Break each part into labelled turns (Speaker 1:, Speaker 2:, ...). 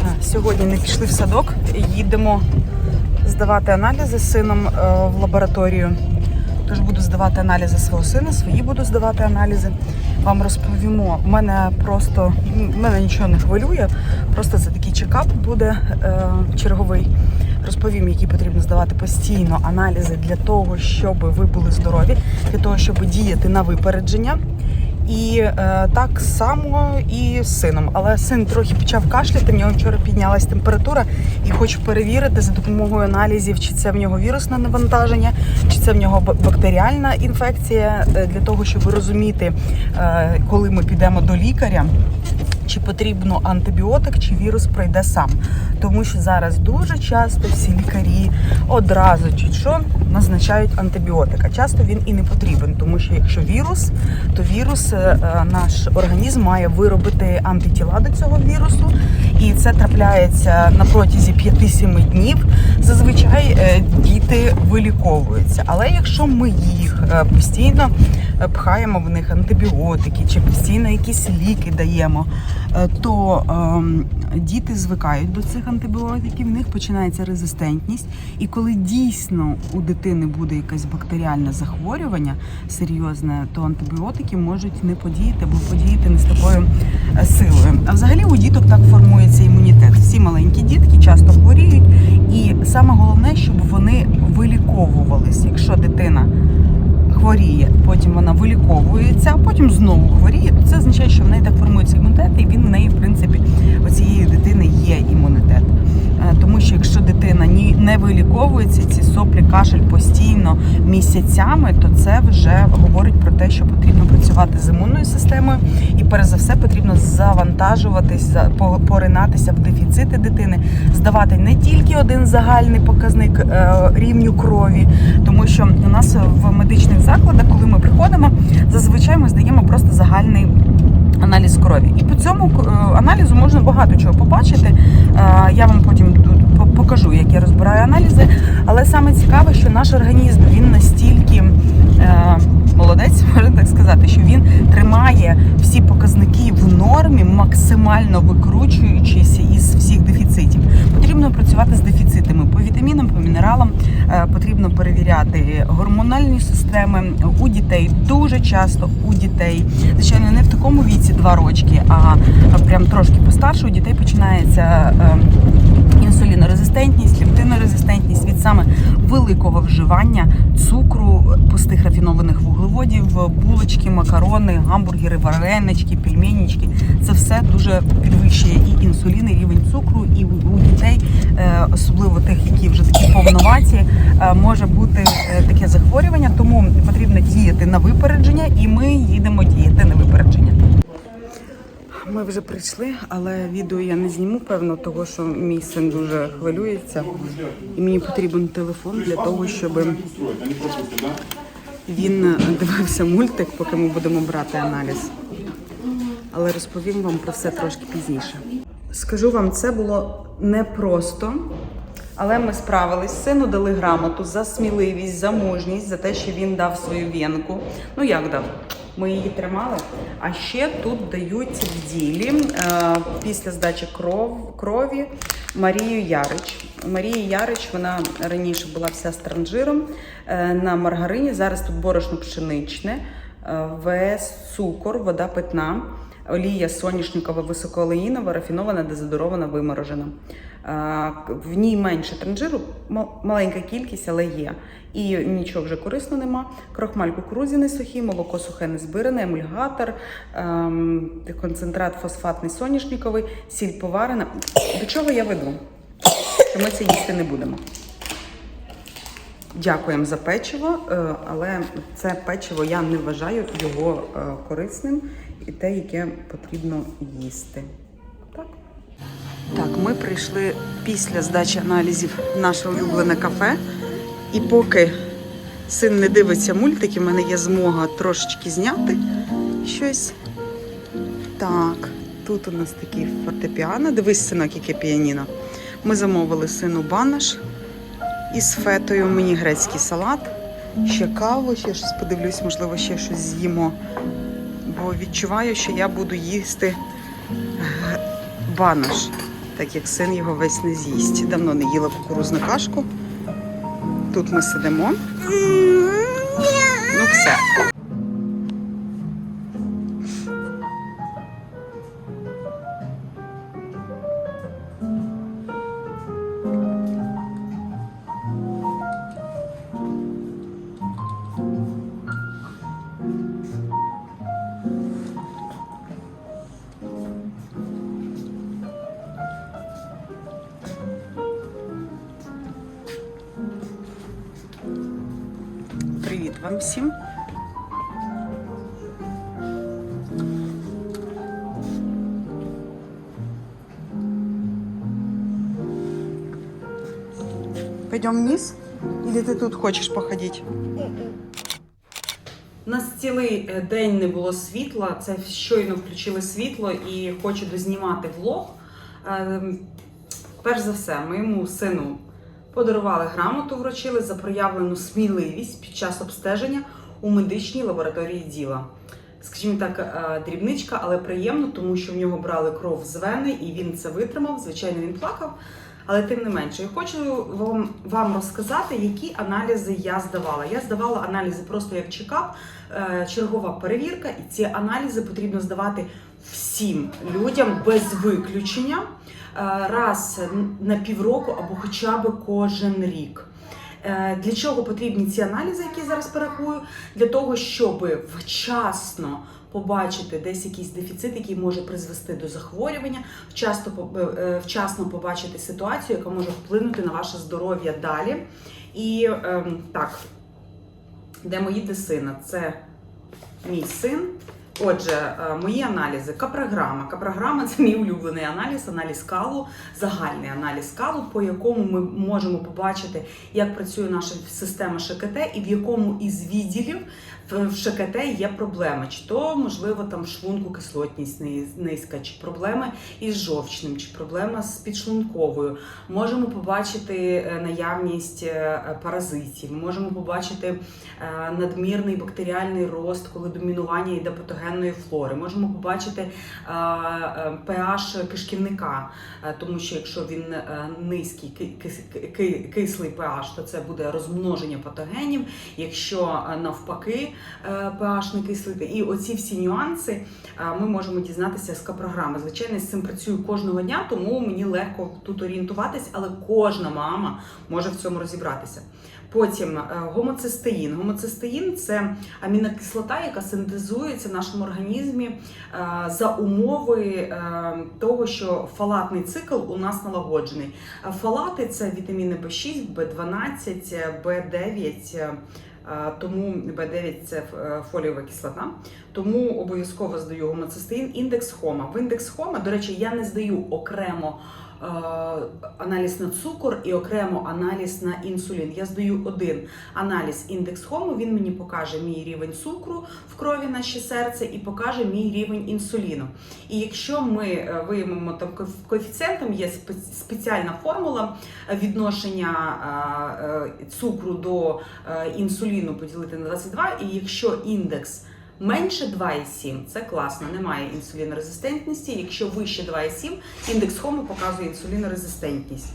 Speaker 1: А, Сьогодні не пішли в садок. Їдемо здавати аналізи з сином е, в лабораторію. Тож буду здавати аналізи свого сина, свої буду здавати аналізи. Вам розповімо. У мене просто мене нічого не хвилює. Просто це такий чекап буде е, черговий. Розповім, які потрібно здавати постійно аналізи для того, щоб ви були здорові, для того, щоб діяти на випередження. І е, так само і з сином. Але син трохи почав кашляти. В нього вчора піднялась температура, і хочу перевірити за допомогою аналізів, чи це в нього вірусне навантаження, чи це в нього бактеріальна інфекція, е, для того, щоб розуміти, е, коли ми підемо до лікаря. Чи потрібно антибіотик, чи вірус пройде сам, тому що зараз дуже часто всі лікарі одразу чи що назначають антибіотик. А часто він і не потрібен, тому що якщо вірус, то вірус е, е, наш організм має виробити антитіла до цього вірусу, і це трапляється на протязі 5-7 днів. Зазвичай е, діти виліковуються. Але якщо ми їх постійно пхаємо в них антибіотики чи постійно якісь ліки даємо, то ем, діти звикають до цих антибіотиків, в них починається резистентність. І коли дійсно у дитини буде якесь бактеріальне захворювання серйозне, то антибіотики можуть не подіяти або подіяти не з такою е, силою. А взагалі у діток так формується імунітет. Всі маленькі дітки часто хворіють, і саме головне, щоб вони виліковувались. Якщо дитина хворіє, потім вона виліковується, а потім знову хворіє, то це означає, що в неї так формується імунітет, і він в неї, в принципі, у цієї дитини є імунітет. Що якщо дитина ні не виліковується, ці соплі кашель постійно місяцями, то це вже говорить про те, що потрібно працювати з імунною системою, і перш за все потрібно завантажуватись, за- поринатися в дефіцити дитини, здавати не тільки один загальний показник е, рівню крові, тому що у нас в медичних закладах, коли ми приходимо, зазвичай ми здаємо просто загальний. Аналіз крові, і по цьому е, аналізу можна багато чого побачити. Е, Я вам потім тут покажу, як я розбираю аналізи. Але саме цікаве, що наш організм він настільки е, молодець, можна так сказати, що він тримає всі показники в нормі, максимально викручуючись із всіх дефіцитів. Потрібно працювати з дефіцитами по вітамінам, по мінералам. Е, Потрібно перевіряти гормональні системи у дітей. Дуже часто у дітей, звичайно, не в такому віці 2 рочки, а прям трошки постарше. У дітей починається е, інсулінорезистентність, лептинорезистентність від саме великого вживання цукру, пустих рафінованих вуглеводів, булочки, макарони, гамбургери, варенички, пельменічки. Це все дуже підвищує і інсулін, і рівень цукру, і у дітей, е, особливо тих, які вже такі повноваті, е, може бути е, таке захворювання. Тому потрібно діяти на випередження, і ми їдемо діяти на випередження. Ми вже прийшли, але відео я не зніму, певно, того, що мій син дуже хвилюється. І мені потрібен телефон для того, щоб він дивився мультик, поки ми будемо брати аналіз. Але розповім вам про все трошки пізніше. Скажу вам, це було непросто, але ми справились. Сину дали грамоту за сміливість, за мужність, за те, що він дав свою вінку. Ну як дав? Ми її тримали. А ще тут дають в ділі е, після здачі кров, крові Марію Ярич. Марія Ярич, вона раніше була вся з транжиром е, на маргарині. Зараз тут борошно пшеничне, е, весь цукор, вода питна. Олія соняшникова високоолеїнова, рафінована, дезодорована, виморожена. В ній менше транжиру, маленька кількість, але є. І нічого вже корисно нема. Крохмаль кукурудзяний сухий, молоко сухе не збиране, емульгатор, ем, концентрат фосфатний соняшниковий, сіль поварена. До чого я веду? Що ми це їсти не будемо. Дякуємо за печиво, е, але це печиво я не вважаю його е, корисним і те, яке потрібно їсти. Так. Так, ми прийшли після здачі аналізів в наше улюблене кафе. І поки син не дивиться мультики, в мене є змога трошечки зняти щось. Так, тут у нас такі фортепіано. Дивись, синок, яке піаніно. Ми замовили сину банаш із фетою, мені грецький салат, ще каву, ще щось подивлюсь, можливо, ще щось з'їмо. Бо відчуваю, що я буду їсти банош, так як син його весь не з'їсть. Давно не їла кукурузну кашку. Тут ми сидимо. Привіт вам всім. Пойдем вниз? Или ты тут хочешь походить? У нас цілий е, день не було світла. Це щойно включили світло і хочу дознімати влог. Ем, Перш за все, моєму сину подарували грамоту, вручили за проявлену сміливість під час обстеження у медичній лабораторії діла. Скажімо так, е, дрібничка, але приємно, тому що в нього брали кров з вени, і він це витримав. Звичайно, він плакав. Але тим не менше, я хочу вам, вам розказати, які аналізи я здавала. Я здавала аналізи просто як чекап, е, чергова перевірка, і ці аналізи потрібно здавати всім людям без виключення раз на півроку або хоча б кожен рік. Е, Для чого потрібні ці аналізи, які я зараз перерахую? Для того, щоб вчасно побачити десь якийсь дефіцит, який може призвести до захворювання, вчасно, е, е, вчасно побачити ситуацію, яка може вплинути на ваше здоров'я далі. І ем, так, де мої де сина? Це мій син. Отже, е, мої аналізи. Капрограма. Капрограма це мій улюблений аналіз, аналіз калу, загальний аналіз калу, по якому ми можемо побачити, як працює наша система ШКТ і в якому із відділів в ШКТ є проблеми. Чи то, можливо, там шлунку кислотність ни- низька, чи проблеми із жовчним, чи проблема з підшлунковою. Можемо побачити е, наявність е, паразитів, можемо побачити е, надмірний бактеріальний рост, коли домінування йде патогенної флори. Можемо побачити pH кишківника, тому що якщо він низький ки- кис- кислий pH, то це буде розмноження патогенів. Якщо навпаки pH не кислий, і оці всі нюанси е, ми можемо дізнатися з капрограми. Звичайно, з цим працюю кожного дня, тому мені легко тут орієнтуватись, але кожна мама може в цьому розібратися. Потім е, гомоцистеїн. Гомоцистеїн це амінокислота, яка синтезується в нашому організмі е, за умови е, того, що фалатний цикл у нас налагоджений. Фалати це вітаміни В6, В12, В9. Е, е, Тому Б9 це фоліова фолієва кислота, тому обов'язково здаю гомоцистеїн, індекс хома. В індекс хома, до речі, я не здаю окремо е, аналіз на цукор і окремо аналіз на інсулін. Я здаю один аналіз індекс хому. Він мені покаже мій рівень цукру в крові наші серце і покаже мій рівень інсуліну. І якщо ми е, виявимо там коеф- коефіцієнтом, є спе- спеціальна формула е, відношення е, е, цукру до е, інсуліну поділити на 22, і якщо індекс Менше 2,7 це класно, немає інсулінорезистентності. Якщо вище 2,7, індекс хому показує інсулінорезистентність.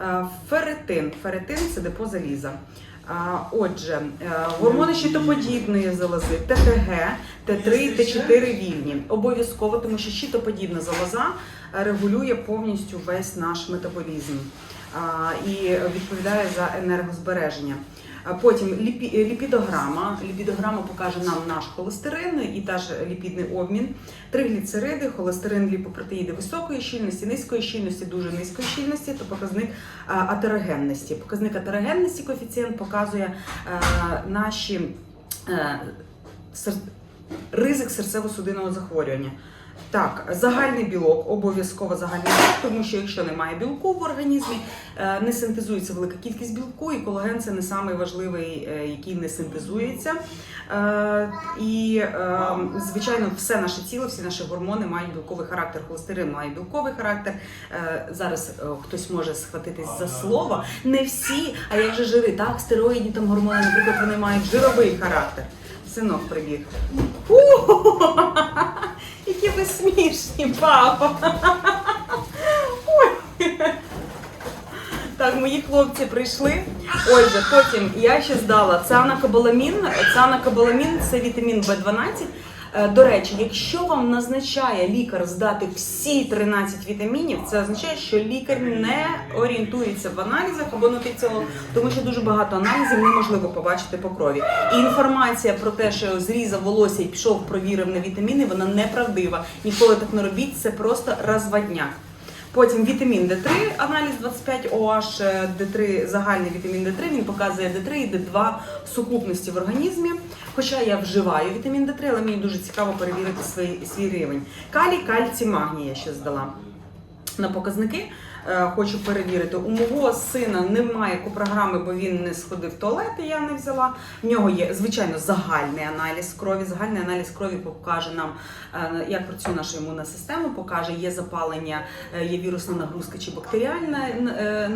Speaker 1: Е, Ферритин. Ферритин це депо заліза. Е, Отже, е, гормони щитоподібної залози, ТТГ, Т3 і Т4 вільні. Обов'язково, тому що щитоподібна залоза регулює повністю весь наш метаболізм і відповідає за енергозбереження. Потім ліпі- ліпідограма. Ліпідограма покаже нам наш холестерин і теж ліпідний обмін. Тригліцериди, холестерин, ліпопротеїди високої щільності, низької щільності, дуже низької щільності, то показник атерогенності. Показник атерогенності коефіцієнт показує е, наші е, ризик серцево-судинного захворювання. Так, загальний білок, обов'язково загальний білок, тому що якщо немає білку в організмі, е, не синтезується велика кількість білку, і колаген це не самий важливий, е, який не синтезується. Е, І, звичайно, все наше тіло, всі наші гормони мають білковий характер. Холестерин має білковий характер. Зараз хтось може схватитись за слово. Не всі, а як же жири, так, стероїдні там гормони, наприклад, вони мають жировий характер. Синок прибіг. Смішні, папа. Так, мої хлопці прийшли. Отже, потім я ще здала цианокобаламін. Цианокобаламін – це вітамін В12. Е, До речі, якщо вам назначає лікар здати всі 13 вітамінів, це означає, що лікар не орієнтується в аналізах або на цього, тому що дуже багато аналізів неможливо побачити по крові. І інформація про те, що зрізав волосся і пішов, провірив на вітаміни, вона неправдива. Ніколи так не робіть, це просто розводняк. Потім вітамін D3, аналіз 25 OH, е, D3, загальний вітамін D3, він показує D3 і D2 в сукупності в організмі. Хоча я вживаю вітамін D3, але мені дуже цікаво перевірити свій, свій рівень. Калій, кальцій, магній я ще здала. На показники хочу перевірити. У мого сина немає копрограми, бо він не сходив в туалет, і я не взяла. В нього є, звичайно, загальний аналіз крові. Загальний аналіз крові покаже нам, е, як працює наша імунна система, покаже, є запалення, е, є вірусна нагрузка чи бактеріальне е,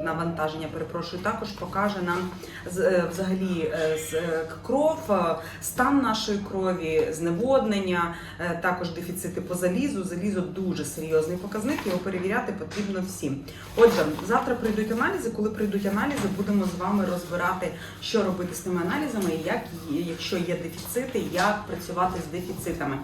Speaker 1: навантаження, перепрошую, також покаже нам е, взагалі е, е, кров, е, стан нашої крові, зневоднення, е, також дефіцити по залізу. Залізо дуже серйозний показник, його перевіряти потрібно всім. Отже, завтра прийдуть аналізи. Коли прийдуть аналізи, будемо з вами розбирати, що робити з тими аналізами, і як якщо є дефіцити, як працювати з дефіцитами.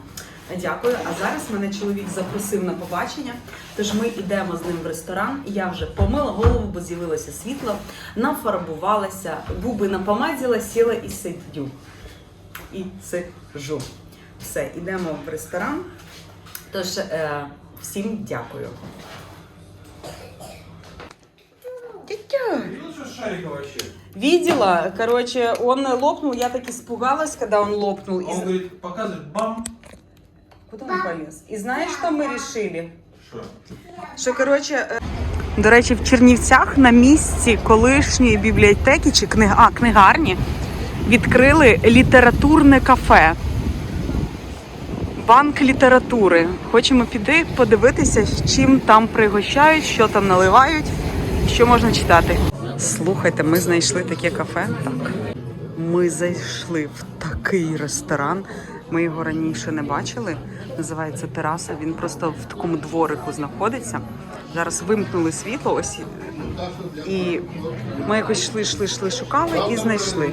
Speaker 1: Дякую. А зараз мене чоловік запросив на побачення. Тож ми йдемо з ним в ресторан. Я вже помила голову, бо з'явилося світло, нафарбувалася, губи напомаділа, сіла і сидю. І сиджу. Все, йдемо в ресторан. Тож е, всім дякую.
Speaker 2: Шарика вообще?
Speaker 1: Видела, короче, он лопнул, я так испугалась, когда он лопнул.
Speaker 2: Он
Speaker 1: з-
Speaker 2: говорит, показывает, бам.
Speaker 1: Куда он полез? И знаешь, что мы решили?
Speaker 2: Что?
Speaker 1: Що коротше, е, до речі, в Чернівцях на місці колишньої бібліотеки чи книг... а, книгарні відкрили літературне кафе. Банк літератури. Хочемо піти подивитися, чим там пригощають, що там наливають, що можна читати. Слухайте, ми знайшли таке кафе. Так. Ми зайшли в такий ресторан. Ми його раніше не бачили. Називається тераса. Він просто в такому дворику знаходиться. Зараз вимкнули світло. Ось і ми якось йшли, йшли, йшли, шукали і знайшли.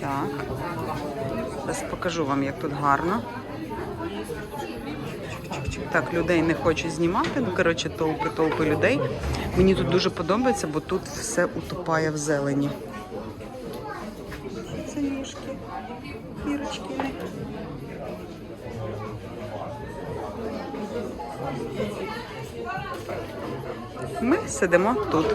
Speaker 1: Так. Зараз покажу вам, як тут гарно. Так, людей не хочу знімати. Ну, коротше, толпи, толпи людей. Мені тут дуже подобається, бо тут все утопає в зелені. Це ніжки, кірочки. Ми сидимо тут.